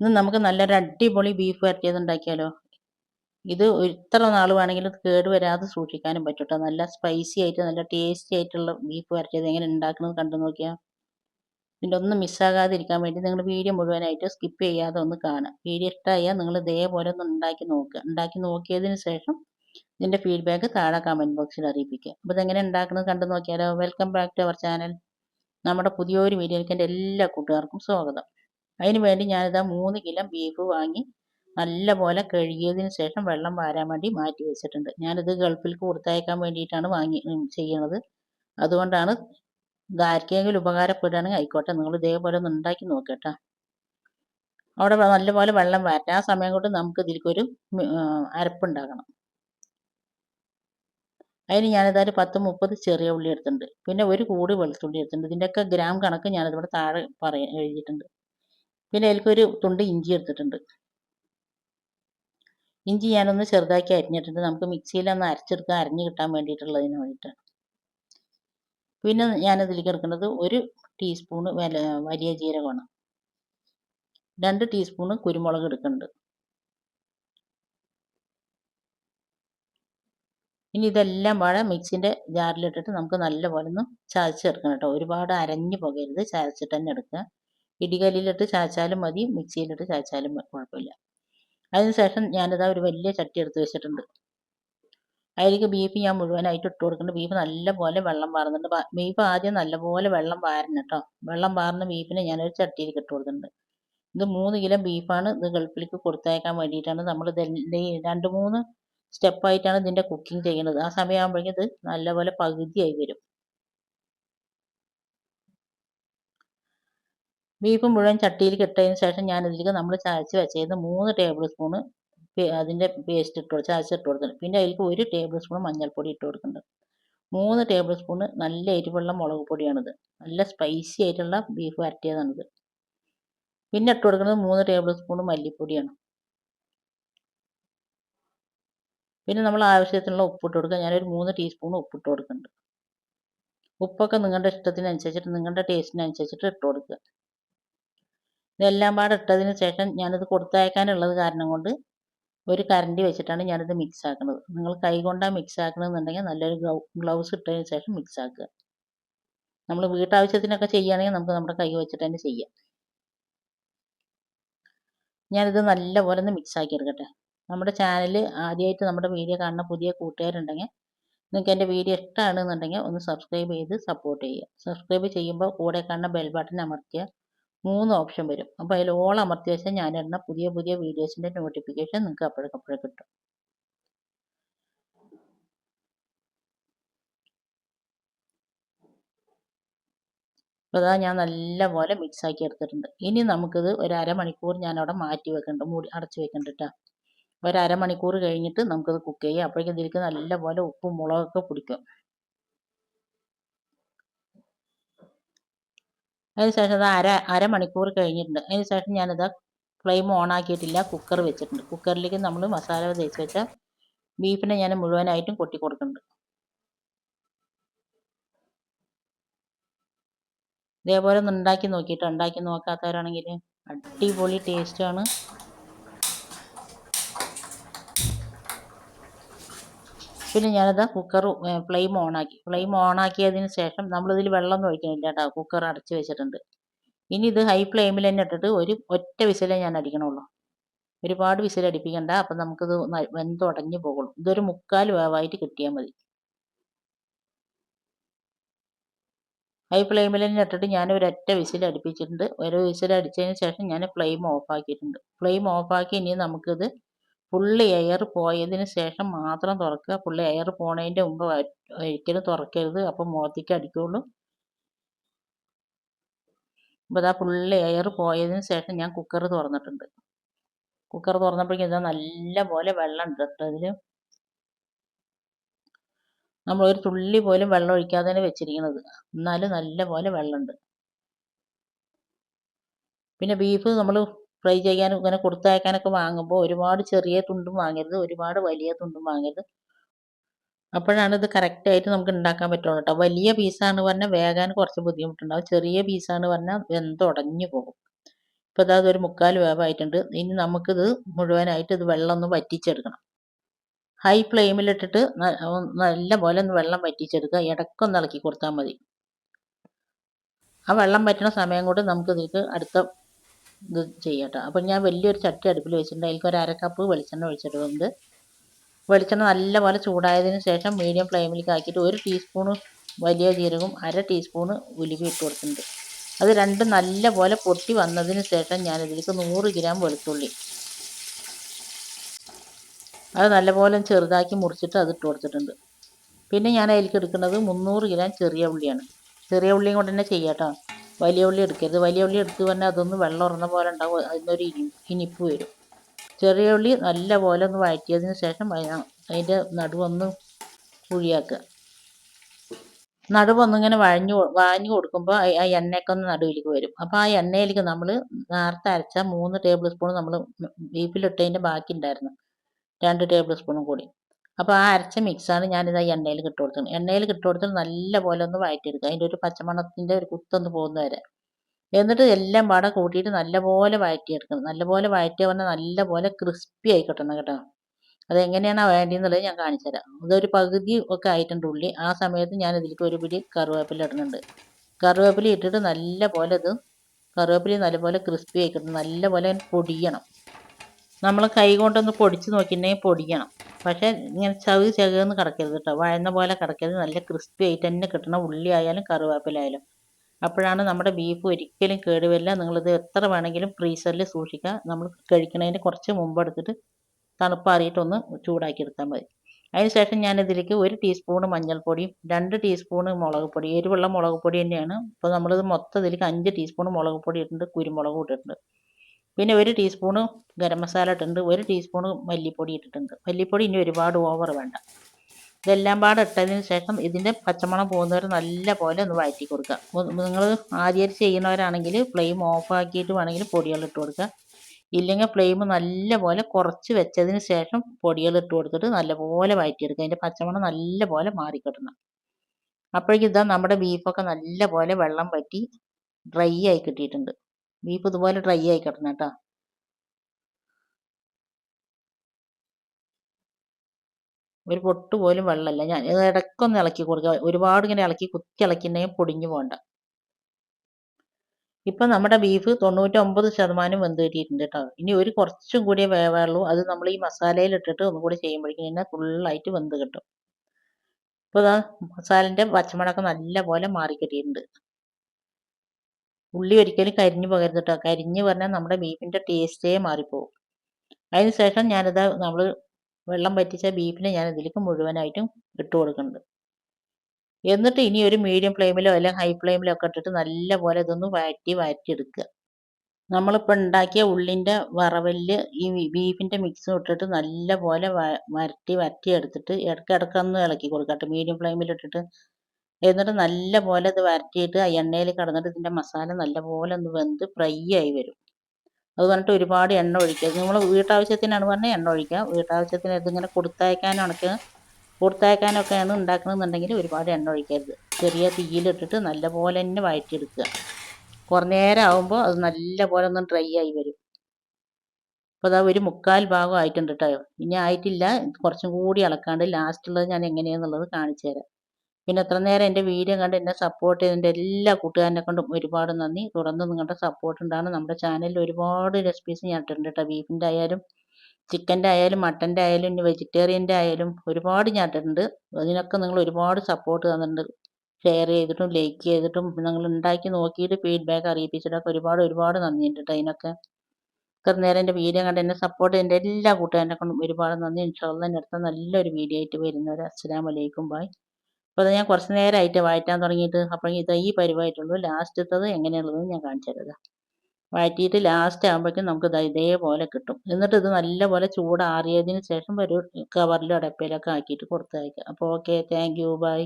ഇന്ന് നമുക്ക് നല്ലൊരു അടിപൊളി ബീഫ് വരട്ടിയത് ഉണ്ടാക്കിയാലോ ഇത് ഇത്ര നാൾ വേണമെങ്കിലും ഇത് കേട് വരാതെ സൂക്ഷിക്കാനും പറ്റും കേട്ടോ നല്ല സ്പൈസി ആയിട്ട് നല്ല ടേസ്റ്റി ആയിട്ടുള്ള ബീഫ് വരട്ടിയത് എങ്ങനെ ഉണ്ടാക്കുന്നത് കണ്ടു നോക്കിയാൽ ഇതിന്റെ ഒന്നും മിസ്സാകാതിരിക്കാൻ വേണ്ടി നിങ്ങൾ വീഡിയോ മുഴുവനായിട്ട് സ്കിപ്പ് ചെയ്യാതെ ഒന്ന് കാണുക. വീഡിയോ ഇഷ്ടമായാൽ നിങ്ങൾ ഇതേപോലെ ഒന്ന് ഉണ്ടാക്കി നോക്കുക. ഉണ്ടാക്കി നോക്കിയതിന് ശേഷം ഇതിന്റെ ഫീഡ്ബാക്ക് താഴെ കമന്റ് ബോക്സിൽ അറിയിപ്പിക്കുക. അപ്പോൾ ഇതെങ്ങനെ ഉണ്ടാക്കുന്നത് കണ്ടു നോക്കിയാലോ? Welcome back to our channel നമ്മുടെ പുതിയൊരു വീഡിയോയിലേക്ക് എന്റെ എല്ലാ കൂട്ടുകാർക്കും സ്വാഗതം. അതിന് വേണ്ടി ഞാനിതാ മൂന്ന് കിലോ ബീഫ് വാങ്ങി നല്ലപോലെ കഴുകിയതിന് ശേഷം വെള്ളം വാരാൻ വേണ്ടി മാറ്റി വെച്ചിട്ടുണ്ട്. ഞാനിത് ഗൾഫിലേക്ക് കൊടുത്തയക്കാൻ വേണ്ടിയിട്ടാണ് വാങ്ങി ചെയ്യണത്. അതുകൊണ്ടാണ് ഇതാർക്കെങ്കിലും ഉപകാരപ്പെടുകയാണെങ്കിൽ ആയിക്കോട്ടെ നിങ്ങൾ ഇതേപോലെ ഒന്ന് ഉണ്ടാക്കി നോക്കട്ടോ. അവിടെ നല്ലപോലെ വെള്ളം വാറ്റാം ആ സമയം കൊണ്ട് നമുക്ക് ഇതിലേക്കൊരു അരപ്പുണ്ടാക്കണം അതിന് ഞാനിതാ പത്ത് മുപ്പത് ചെറിയ ഉള്ളി എടുത്തിട്ടുണ്ട്. പിന്നെ ഒരു കൂടി വെളുത്തുള്ളി എടുത്തിട്ടുണ്ട്. ഇതിന്റെയൊക്കെ ഗ്രാം കണക്ക് ഞാനിതിവിടെ താഴെ പറയാൻ എഴുതിയിട്ടുണ്ട്. പിന്നെ അതിലേക്കൊരു തുണ്ട് ഇഞ്ചി എടുത്തിട്ടുണ്ട്. ഇഞ്ചി ഞാനൊന്ന് ചെറുതാക്കി അരിഞ്ഞിട്ടുണ്ട്. നമുക്ക് മിക്സിയിലൊന്ന് അരച്ചെടുക്കാൻ അരിഞ്ഞ് കിട്ടാൻ വേണ്ടിയിട്ടുള്ളതിന് വേണ്ടിയിട്ടാണ് പിന്നെ ഞാനതിലേക്ക് എടുക്കുന്നത് ഒരു ടീസ്പൂണ് വില വലിയ ജീരകമാണ്. രണ്ട് ടീസ്പൂണ് കുരുമുളക് എടുക്കുന്നുണ്ട്. ഇനി ഇതെല്ലാം പാടെ മിക്സിന്റെ ജാറിലിട്ടിട്ട് നമുക്ക് നല്ലപോലെ ഒന്ന് ചതച്ചെടുക്കണം കേട്ടോ. ഒരുപാട് അരഞ്ഞു പോകരുത്. ചതച്ചിട്ട് തന്നെ എടുക്കുക. ഇടികല്ലിലിട്ട് ചാച്ചാലും മതി മിക്സിയിലിട്ട് ചാച്ചാലും കുഴപ്പമില്ല. അതിനുശേഷം ഞാനിതാ ഒരു വലിയ ചട്ടി എടുത്ത് വെച്ചിട്ടുണ്ട്. അതിലേക്ക് ബീഫ് ഞാൻ മുഴുവനായിട്ട് ഇട്ട് കൊടുക്കുന്നുണ്ട്. ബീഫ് നല്ലപോലെ വെള്ളം പാറുന്നുണ്ട് ബീഫ് ആദ്യം നല്ലപോലെ വെള്ളം പാരണം കേട്ടോ. വെള്ളം വാർന്ന ബീഫിനെ ഞാനൊരു ചട്ടിയിലേക്ക് ഇട്ട് കൊടുക്കുന്നുണ്ട്. ഇത് മൂന്ന് കിലോ ബീഫാണ്. ഇത് ഗൾഫിലേക്ക് കൊടുത്തയക്കാൻ വേണ്ടിയിട്ടാണ് നമ്മൾ രണ്ട് മൂന്ന് സ്റ്റെപ്പായിട്ടാണ് ഇതിന്റെ കുക്കിംഗ് ചെയ്യുന്നത്. ആ സമയമാകുമ്പോഴേക്കും ഇത് നല്ലപോലെ പകുതിയായി വരും. ബീഫ് മുഴുവൻ ചട്ടിയിൽ ഇട്ടതിന് ശേഷം ഞാൻ ഇതിലേക്ക് നമ്മൾ ചായച്ച് വെച്ചത് മൂന്ന് ടേബിൾ സ്പൂണ് അതിന്റെ പേസ്റ്റ് ഇട്ട് കൊടുത്ത് ചായച്ചിട്ട് കൊടുക്കുന്നത് പിന്നെ അതിലേക്ക് ഒരു ടേബിൾ സ്പൂൺ മഞ്ഞൾപ്പൊടി ഇട്ട് കൊടുക്കുന്നുണ്ട് മൂന്ന് ടേബിൾ സ്പൂണ് നല്ല എരിവുള്ള മുളക് പൊടിയാണിത്. നല്ല സ്പൈസി ആയിട്ടുള്ള ബീഫ് വരട്ടിയതാണിത്. പിന്നെ ഇട്ട് കൊടുക്കുന്നത് മൂന്ന് ടേബിൾ സ്പൂൺ മല്ലിപ്പൊടിയാണ്. പിന്നെ നമ്മൾ ആവശ്യത്തിനുള്ള ഉപ്പിട്ട് കൊടുക്കുക. ഞാനൊരു മൂന്ന് ടീസ്പൂൺ ഉപ്പിട്ട് കൊടുക്കുന്നുണ്ട്. ഉപ്പൊക്കെ നിങ്ങളുടെ ഇഷ്ടത്തിനനുസരിച്ചിട്ട് നിങ്ങളുടെ ടേസ്റ്റിനനുസരിച്ചിട്ട് ഇട്ട് കൊടുക്കുക. ഇതെല്ലാം പാടെ ഇട്ടതിന് ശേഷം ഞാനിത് കൊടുത്തയക്കാനുള്ളത് കാരണം കൊണ്ട് ഒരു കരണ്ടി വെച്ചിട്ടാണ് ഞാനിത് മിക്സ് ആക്കുന്നത്. നിങ്ങൾ കൈ കൊണ്ടാണ് മിക്സ് ആക്കണമെന്നുണ്ടെങ്കിൽ നല്ലൊരു ഗ്ലൗ ഗ്ലൗസ് ഇട്ടതിന് ശേഷം മിക്സ് ആക്കുക. നമ്മൾ വീട്ടാവശ്യത്തിനൊക്കെ ചെയ്യുകയാണെങ്കിൽ നമുക്ക് നമ്മുടെ കൈ വെച്ചിട്ട് തന്നെ ചെയ്യാം. ഞാനിത് നല്ലപോലെ ഒന്ന് മിക്സ് ആക്കി എടുക്കട്ടെ. നമ്മുടെ ചാനൽ ആദ്യമായിട്ട് നമ്മുടെ വീഡിയോ കാണുന്ന പുതിയ കൂട്ടുകാരുണ്ടെങ്കിൽ നിങ്ങൾക്ക് എന്റെ വീഡിയോ ഇഷ്ടമാണെന്നുണ്ടെങ്കിൽ ഒന്ന് സബ്സ്ക്രൈബ് ചെയ്ത് സപ്പോർട്ട് ചെയ്യുക. സബ്സ്ക്രൈബ് ചെയ്യുമ്പോൾ കൂടെ കാണുന്ന ബെൽ ബട്ടൺ അമർത്തിയാൽ മൂന്ന് ഓപ്ഷൻ വരും. അപ്പോൾ അതിൽ ഓൾ അമർത്തി ഞാൻ ഇടുന്ന പുതിയ പുതിയ വീഡിയോസിന്റെ നോട്ടിഫിക്കേഷൻ നിങ്ങൾക്ക് അപ്പോഴേക്കപ്പോഴേ കിട്ടും. അപ്പോൾ അതാ ഞാൻ നല്ലപോലെ മിക്സ് ആക്കി എടുത്തിട്ടുണ്ട്. ഇനി നമുക്കിത് ഒരു അരമണിക്കൂർ ഞാനവിടെ മാറ്റി വെക്കണ്ട മൂടി അടച്ച് വെക്കുന്നുണ്ട് ഒരു അരമണിക്കൂർ കഴിഞ്ഞിട്ട് നമുക്കത് കുക്ക് ചെയ്യാം. അപ്പോഴേക്കും ഇതിലേക്ക് നല്ലപോലെ ഉപ്പും മുളകൊക്കെ പിടിക്കും. അതിനുശേഷം അത് അര അരമണിക്കൂർ കഴിഞ്ഞിട്ടുണ്ട്. അതിനുശേഷം ഞാനിത് ഫ്ലെയിം ഓൺ ആക്കിയിട്ടില്ല കുക്കർ വെച്ചിട്ടുണ്ട്. കുക്കറിലേക്ക് നമ്മൾ മസാല തേച്ച് വെച്ച ബീഫിനെ ഞാൻ മുഴുവനായിട്ടും കൊട്ടി കൊടുക്കുന്നുണ്ട്. ഇതേപോലെ ഒന്ന് ഉണ്ടാക്കി നോക്കിയിട്ട് ഉണ്ടാക്കി നോക്കാത്തവരാണെങ്കിൽ അടിപൊളി ടേസ്റ്റാണ് പിന്നെ ഞാനത് കുക്കർ ഫ്ലെയിം ഓണാക്കി ഫ്ലെയിം ഓണാക്കിയതിന് ശേഷം നമ്മളിതിൽ വെള്ളമൊന്നും ഒഴിക്കണില്ല കേട്ടോ കുക്കർ അടച്ച് വെച്ചിട്ടുണ്ട്. ഇനി ഇത് ഹൈ ഫ്ലെയിമിൽ തന്നെ ഇട്ടിട്ട് ഒരു ഒറ്റ വിസിലേ ഞാൻ അടിക്കണുള്ളൂ. ഒരുപാട് വിസിൽ അടിപ്പിക്കണ്ട. അപ്പം നമുക്കിത് വെന്തുടഞ്ഞു പോകുള്ളൂ. ഇതൊരു മുക്കാൽ വേവായിട്ട് കിട്ടിയാൽ മതി. ഹൈ ഫ്ലെയിമിൽ തന്നെ ഇട്ടിട്ട് ഞാൻ ഒരു ഒറ്റ വിസിൽ അടുപ്പിച്ചിട്ടുണ്ട്. ഒരു വിസിൽ അടിച്ചതിന് ശേഷം ഞാൻ ഫ്ലെയിം ഓഫ് ആക്കിയിട്ടുണ്ട്. ഫ്ലെയിം ഓഫാക്കി ഇനി നമുക്കിത് ഫുള്ള് എയർ പോയതിന് ശേഷം മാത്രം തുറക്കുക. പുള്ളി എയർ പോണതിന്റെ മുമ്പ് ഒരിക്കലും തുറക്കരുത്. അപ്പം മുഖത്തേക്ക് അടിക്കുള്ളൂ. ഇപ്പോൾ ഇതാ ഫുള്ള് എയർ പോയതിന് ശേഷം ഞാൻ കുക്കർ തുറന്നിട്ടുണ്ട്. കുക്കർ തുറന്നപ്പോഴേക്കും ഇതാ നല്ല പോലെ വെള്ളം ഉണ്ട് കേട്ടോ അതിൽ നമ്മൾ ഒരു തുള്ളി പോലും വെള്ളം ഒഴിക്കാതെ തന്നെ വെച്ചിരിക്കുന്നത്. എന്നാലും നല്ല പോലെ വെള്ളമുണ്ട്. പിന്നെ ബീഫ് നമ്മൾ ഫ്രൈ ചെയ്യാനും ഇങ്ങനെ കൊടുത്തയക്കാനൊക്കെ വാങ്ങുമ്പോൾ ഒരുപാട് ചെറിയ തുണ്ടും വാങ്ങരുത് ഒരുപാട് വലിയ തുണ്ടും വാങ്ങരുത്. അപ്പോഴാണ് ഇത് കറക്റ്റായിട്ട് നമുക്ക് ഉണ്ടാക്കാൻ പറ്റുള്ളൂ കേട്ടോ വലിയ പീസാണ് പറഞ്ഞാൽ വേകാൻ കുറച്ച് ബുദ്ധിമുട്ടുണ്ടാവും. ചെറിയ പീസാണ് പറഞ്ഞാൽ വെന്തുടഞ്ഞു പോകും. ഇപ്പോൾ ഇതാ ഒരു മുക്കാൽ വേവായിട്ടുണ്ട്. ഇനി നമുക്കിത് മുഴുവനായിട്ട് ഇത് വെള്ളം ഒന്ന് വറ്റിച്ചെടുക്കണം. ഹൈ ഫ്ലെയിമിലിട്ടിട്ട് നല്ല പോലെ ഒന്ന് വെള്ളം വറ്റിച്ചെടുക്കുക. ഇടക്കൊന്നിളക്കി കൊടുത്താൽ മതി. ആ വെള്ളം വറ്റുന്ന സമയം കൊണ്ട് നമുക്ക് ഇതിലേക്ക് അടുത്ത ഇത് ചെയ്യട്ടോ. അപ്പം ഞാൻ വലിയൊരു ചട്ടി അടുപ്പിൽ വെച്ചിട്ടുണ്ട്. അതിലേക്ക് ഒരു അരക്കപ്പ് കപ്പ് വെളിച്ചെണ്ണ ഒഴിച്ചിട്ടുണ്ട് വെളിച്ചെണ്ണ നല്ലപോലെ ചൂടായതിന് ശേഷം മീഡിയം ഫ്ലെയിമിലേക്ക് ആക്കിയിട്ട് ഒരു ടീസ്പൂണ് വലിയ ജീരകവും അര ടീസ്പൂണ് ഉലുവ ഇട്ട് കൊടുത്തിട്ടുണ്ട്. അത് രണ്ടും നല്ലപോലെ പൊട്ടി വന്നതിന് ശേഷം ഞാൻ ഇതിലേക്ക് നൂറ് ഗ്രാം വെളുത്തുള്ളി. അത് നല്ലപോലെ ചെറുതാക്കി മുറിച്ചിട്ട് അത് ഇട്ട് കൊടുത്തിട്ടുണ്ട്. പിന്നെ ഞാൻ അതിലേക്ക് എടുക്കുന്നത് മുന്നൂറ് ഗ്രാം ചെറിയ ഉള്ളിയാണ്. ചെറിയ ഉള്ളിയും കൊണ്ട് തന്നെ ചെയ്യാം കേട്ടോ വലിയ ഉള്ളി എടുക്കരുത്. വലിയ ഉള്ളി എടുത്ത് പറഞ്ഞാൽ അതൊന്ന് വെള്ളം ഉറന്ന പോലെ ഉണ്ടാവും. അതിനൊരു ഇനി ഇനിപ്പ് വരും. ചെറിയ ഉള്ളി നല്ല പോലെ ഒന്ന് വഴറ്റിയതിന് ശേഷം അതിന്റെ നടുവൊന്ന് കുഴിയാക്കുക. നടുവൊന്നിങ്ങനെ വഴഞ്ഞു വാഞ്ഞു കൊടുക്കുമ്പോൾ ആ എണ്ണയൊക്കെ ഒന്ന് നടുവിലേക്ക് വരും. അപ്പോൾ ആ എണ്ണയിലേക്ക് നമ്മൾ നേരത്തെ അരച്ച മൂന്ന് ടേബിൾ സ്പൂൺ നമ്മൾ ബീഫിലിട്ടതിന്റെ ബാക്കി ഉണ്ടായിരുന്നു രണ്ട് ടേബിൾ സ്പൂണും കൂടി. അപ്പോൾ ആ അരച്ച മിക്സാണ് ഞാനിത് ആ എണ്ണയിൽ കിട്ടു കൊടുത്തത് എണ്ണയിൽ കിട്ടു കൊടുത്തിട്ട് നല്ല പോലെ ഒന്ന് വഴറ്റിയെടുക്കുക അതിന്റെ ഒരു പച്ചമണത്തിന്റെ ഒരു കുത്തൊന്ന് പോകുന്ന വരെ. എന്നിട്ട് എല്ലാം പാടെ കൂട്ടിയിട്ട് നല്ലപോലെ വഴറ്റിയെടുക്കണം നല്ലപോലെ വഴറ്റിയ പറഞ്ഞാൽ നല്ലപോലെ ക്രിസ്പി ആയി കിട്ടണം കേട്ടോ. അതെങ്ങനെയാണ് വേണ്ടിയെന്നുള്ളത് ഞാൻ കാണിച്ചു തരാം. ഇതൊരു പകുതി ഒക്കെ ആയിട്ടുണ്ട് ഉള്ളി. ആ സമയത്ത് ഞാൻ ഇതിലേക്ക് ഒരു പിടി കറിവേപ്പില ഇടുന്നുണ്ട്. കറിവേപ്പില ഇട്ടിട്ട് നല്ല പോലെ ഇത് കറിവേപ്പില നല്ലപോലെ ക്രിസ്പി ആയി കിട്ടണം. നല്ലപോലെ പൊടിയണം. നമ്മൾ കൈ കൊണ്ടൊന്ന് പൊടിച്ച് നോക്കിയിട്ടുണ്ടെങ്കിൽ പൊടിക്കണം. പക്ഷേ ഇങ്ങനെ ചവി ചകന്ന് കിടക്കരുത് കേട്ടോ വഴന്ന പോലെ കിടക്കരുത്. നല്ല ക്രിസ്പി ആയിട്ട് തന്നെ കിട്ടണം ഉള്ളി ആയാലും കറിവേപ്പിലായാലും അപ്പോഴാണ് നമ്മുടെ ബീഫ് ഒരിക്കലും കേടുവരില്ല നിങ്ങളിത് എത്ര വേണമെങ്കിലും ഫ്രീസറിൽ സൂക്ഷിക്കുക നമ്മൾ കഴിക്കുന്നതിന് കുറച്ച് മുമ്പ് എടുത്തിട്ട് തണുപ്പാറിയിട്ടൊന്ന് ചൂടാക്കി എടുത്താൽ മതി. അതിനുശേഷം ഞാനിതിലേക്ക് ഒരു ടീസ്പൂണ് മഞ്ഞൾപ്പൊടിയും രണ്ട് ടീസ്പൂണ് മുളക് പൊടി എരിവുള്ള മുളക് പൊടി തന്നെയാണ്. അപ്പോൾ നമ്മളിത് മൊത്തം ഇതിലേക്ക് അഞ്ച് ടീസ്പൂൺ മുളക് പൊടി ഇട്ടിട്ടുണ്ട് കുരുമുളക് ഇട്ടിട്ടുണ്ട്. പിന്നെ ഒരു ടീസ്പൂണ് ഗരം മസാല ഇട്ടിട്ടുണ്ട് ഒരു ടീസ്പൂണ് മല്ലിപ്പൊടി ഇട്ടിട്ടുണ്ട്. മല്ലിപ്പൊടി ഇനി ഒരുപാട് ഓവർ വേണ്ട. ഇതെല്ലാം പാടെ ഇട്ടതിന് ശേഷം ഇതിന്റെ പച്ചമണം പോകുന്നവരെ നല്ല പോലെ ഒന്ന് വഴറ്റി കൊടുക്കുക. നിങ്ങൾ ആദ്യം ചെയ്യുന്നവരാണെങ്കിൽ ഫ്ലെയിം ഓഫാക്കിയിട്ട് വേണമെങ്കിൽ പൊടികൾ ഇട്ട് കൊടുക്കുക. ഇല്ലെങ്കിൽ ഫ്ലെയിം നല്ല പോലെ കുറച്ച് വെച്ചതിന് ശേഷം പൊടികൾ ഇട്ട് കൊടുത്തിട്ട് നല്ലപോലെ വഴറ്റിയെടുക്കുക. അതിന്റെ പച്ചമണം നല്ല പോലെ മാറിക്കിട്ടണം. അപ്പോഴേക്കും ഇതാ നമ്മുടെ ബീഫൊക്കെ നല്ല പോലെ വെള്ളം പറ്റി ഡ്രൈ ആയി കിട്ടിയിട്ടുണ്ട്. ബീഫ് ഇതുപോലെ ഡ്രൈ ആയി കിട്ടണം കേട്ടോ. ഒരു പൊട്ട് പോലും വെള്ളമല്ല. ഞാൻ ഇടയ്ക്കൊന്ന് ഇളക്കി കൊടുക്കുക ഒരുപാട് ഇങ്ങനെ ഇളക്കി കുത്തി ഇളക്കിണ്ടെങ്കിൽ പൊടിഞ്ഞു പോകണ്ട. ഇപ്പം നമ്മുടെ ബീഫ് തൊണ്ണൂറ്റൊമ്പത് ശതമാനം വെന്ത് കിട്ടിയിട്ടുണ്ട് കേട്ടോ. ഇനി ഒരു കുറച്ചും കൂടിയേ വേവുള്ളൂ അത് നമ്മൾ ഈ മസാലയിൽ ഇട്ടിട്ട് ഒന്നും കൂടി ചെയ്യുമ്പോഴേക്കും തന്നെ ഫുള്ളായിട്ട് വെന്ത് കിട്ടും. ഇപ്പോൾ ഇതാ മസാലന്റെ പച്ചമണമൊക്കെ നല്ല പോലെ മാറി കിട്ടിയിട്ടുണ്ട് ഉള്ളി ഒരിക്കലും കരിഞ്ഞു പോകരുത് കേട്ടോ കരിഞ്ഞ് പറഞ്ഞാൽ നമ്മുടെ ബീഫിന്റെ ടേസ്റ്റേ മാറിപ്പോകും അതിന് ശേഷം ഞാനിത് നമ്മൾ വെള്ളം പറ്റിച്ച ബീഫിനെ ഞാൻ ഇതിലേക്ക് മുഴുവനായിട്ടും ഇട്ട് കൊടുക്കുന്നുണ്ട്. എന്നിട്ട് ഇനി ഒരു മീഡിയം ഫ്ലെയിമിലോ അല്ലെങ്കിൽ ഹൈ ഫ്ലെയിമിലോ ഒക്കെ ഇട്ടിട്ട് നല്ല പോലെ ഇതൊന്ന് വഴറ്റി വഴറ്റിയെടുക്കുക നമ്മളിപ്പോൾ ഉണ്ടാക്കിയ ഉള്ളിന്റെ വറവൽ ഈ ബീഫിന്റെ മിക്സും ഇട്ടിട്ട് നല്ല പോലെ വരട്ടി വരട്ടി എടുത്തിട്ട് ഇടയ്ക്കിടയ്ക്കൊന്ന് ഇളക്കി കൊടുക്കട്ടെ മീഡിയം ഫ്ലെയിമിൽ ഇട്ടിട്ട് എന്നിട്ട് നല്ല പോലെ ഇത് വരട്ടിയിട്ട് ആ എണ്ണയിൽ കിടന്നിട്ട് ഇതിന്റെ മസാല നല്ല പോലെ ഒന്ന് വെന്ത് ഫ്രൈ ആയി വരും. അത് പറഞ്ഞിട്ട് ഒരുപാട് എണ്ണ ഒഴിക്കുക. നമ്മൾ വീട്ടാവശ്യത്തിനാണ് പറഞ്ഞാൽ എണ്ണ ഒഴിക്കുക. വീട്ടാവശ്യത്തിന് ഇതിങ്ങനെ കൊടുത്തയക്കാനൊക്കെ കൊടുത്തയക്കാനൊക്കെയാണ് ഉണ്ടാക്കണമെന്നുണ്ടെങ്കിൽ ഒരുപാട് എണ്ണ ഒഴിക്കരുത്. ചെറിയ തീയിലിട്ടിട്ട് നല്ല പോലെ തന്നെ വഴറ്റിയെടുക്കുക. കുറേ നേരം ആകുമ്പോൾ അത് നല്ല പോലെ ഒന്ന് ഡ്രൈ ആയി വരും. അപ്പോൾ അതാ ഒരു മുക്കാൽ ഭാഗം ആയിട്ടുണ്ട് കേട്ടോ ഇനി ആയിട്ടില്ല. കുറച്ചും കൂടി ഇളക്കാണ്ട് ലാസ്റ്റുള്ളത് ഞാൻ എങ്ങനെയാണെന്നുള്ളത് കാണിച്ചു തരാം. പിന്നെ എത്ര നേരം എന്റെ വീഡിയോ കണ്ട് എന്നെ സപ്പോർട്ട് ചെയ്തതിന്റെ എല്ലാ കൂട്ടുകാരനെ കൊണ്ടും ഒരുപാട് നന്ദി. തുടർന്ന് നിങ്ങളുടെ സപ്പോർട്ട് ഉണ്ടാണ് നമ്മുടെ ചാനലിൽ ഒരുപാട് റെസിപ്പീസ് ഞാൻ ഇട്ടിട്ടുണ്ട് കേട്ടോ. ബീഫിന്റെ ആയാലും ചിക്കന്റെ ആയാലും മട്ടന്റെ ആയാലും ഇനി വെജിറ്റേറിയന്റെ ആയാലും ഒരുപാട് ഞാൻ ഇട്ടിട്ടുണ്ട്. അതിനൊക്കെ നിങ്ങൾ ഒരുപാട് സപ്പോർട്ട് തന്നിട്ടുണ്ട്. ഷെയർ ചെയ്തിട്ടും ലൈക്ക് ചെയ്തിട്ടും നിങ്ങൾ ഉണ്ടാക്കി നോക്കിയിട്ട് ഫീഡ്ബാക്ക് അറിയിപ്പിച്ചിട്ടൊക്കെ ഒരുപാട് ഒരുപാട് നന്ദിയുണ്ട് കേട്ടോ അതിനൊക്കെ. ഇത്ര നേരം എന്റെ വീഡിയോ കണ്ട് എന്നെ സപ്പോർട്ട് ചെയ്തതിന്റെ എല്ലാ കൂട്ടുകാരനെ കൊണ്ടും ഒരുപാട് നന്ദി. ഇൻഷാല്ല എന്റെ അടുത്ത നല്ലൊരു വീഡിയോ ആയിട്ട് വരുന്നവരെ. അസ്സാം വലൈക്കും ബായ് അപ്പോൾ അത് ഞാൻ കുറച്ച് നേരമായിട്ട് വഴറ്റാൻ തുടങ്ങിയിട്ട് അപ്പോൾ ഇത് ഈ പരിവായിട്ടുള്ളൂ ലാസ്റ്റത്തത് എങ്ങനെയുള്ളതെന്ന് ഞാൻ കാണിച്ചു തരാം വഴറ്റിയിട്ട് ലാസ്റ്റ് ആകുമ്പോഴേക്കും നമുക്ക് ഇതേപോലെ കിട്ടും. എന്നിട്ട് ഇത് നല്ലപോലെ ചൂടാറിയതിന് ശേഷം ഒരു കവറിലും അടപ്പയിലൊക്കെ ആക്കിയിട്ട് കൊടുത്തയക്കാം. അപ്പോൾ ഓക്കെ താങ്ക് യു ബൈ